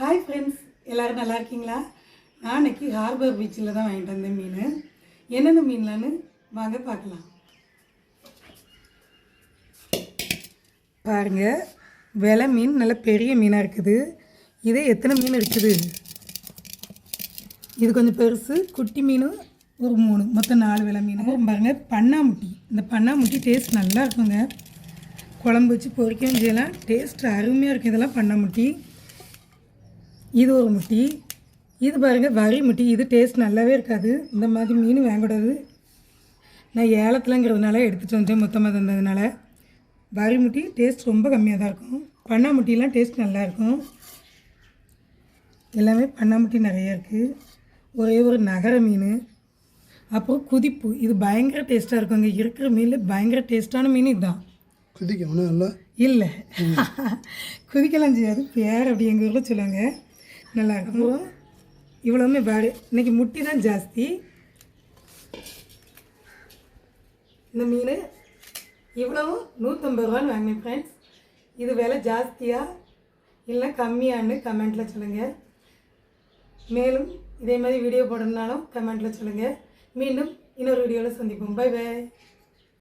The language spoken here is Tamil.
ஹாய் ஃப்ரெண்ட்ஸ் எல்லோரும் நல்லா இருக்கீங்களா? நான் இன்னைக்கு ஹார்பர் பீச்சில் தான் வாங்கிட்டு வந்தேன் மீன். என்னென்ன மீன்லான்னு வாங்க பார்க்கலாம். பாருங்க விலை மீன் நல்ல பெரிய மீனாக இருக்குது. இதே எத்தனை மீன் இருக்குது? இது கொஞ்சம் பெருசு குட்டி மீன் ஒரு மூணு. மொத்தம் நாலு விலை மீன். அப்புறம் பாருங்க பண்ணாமுட்டி. இந்த பண்ணாமுட்டி டேஸ்ட் நல்லா இருக்குங்க. குழம்பு வச்சு பொரிக்கவும் செய்யலாம். டேஸ்ட் அருமையாக இருக்கும் இதெல்லாம் பண்ணாமுட்டி. இது ஒரு முட்டி. இது பாருங்கள் வரி முட்டி. இது டேஸ்ட் நல்லாவே இருக்காது. இந்த மாதிரி மீன் வாங்கக்கூடாது. நான் ஏலத்துலங்கிறதுனால எடுத்துகிட்டு வந்துட்டேன் மொத்தமாக தந்ததுனால. வரி முட்டி டேஸ்ட் ரொம்ப கம்மியாக தான் இருக்கும் பண்ணாமுட்டிலாம் டேஸ்ட் நல்லா இருக்கும். எல்லாமே பண்ணாமுட்டி நிறைய இருக்குது ஒரே ஒரு நகர மீன். அப்புறம் குதிப்பு. இது பயங்கர டேஸ்ட்டாக இருக்குங்க இருக்கிற மீனில் பயங்கர டேஸ்ட்டான மீன் இதுதான். குதிக்க ஒன்றும் இல்லை. இல்லை குதிக்கலாம் செய்யாது. பேர் அப்படி எங்கள் ஊரில் சொல்லுவாங்க. நல்லா இருக்கும் அப்புறம் இவ்வளோவுமே பேடு இன்னைக்கு முட்டி தான் ஜாஸ்தி. இந்த மீன் இவ்வளவும் நூற்றம்பது ரூபான்னு வாங்கினேன் ஃப்ரெண்ட்ஸ் இது விலை ஜாஸ்தியா? இல்லை கம்மியான்னு கமெண்ட்டில் சொல்லுங்கள் மேலும் இதே மாதிரி வீடியோ போடணுன்னாலும் கமெண்ட்டில் சொல்லுங்கள் மீண்டும் இன்னொரு வீடியோவில் சந்திப்போம். By by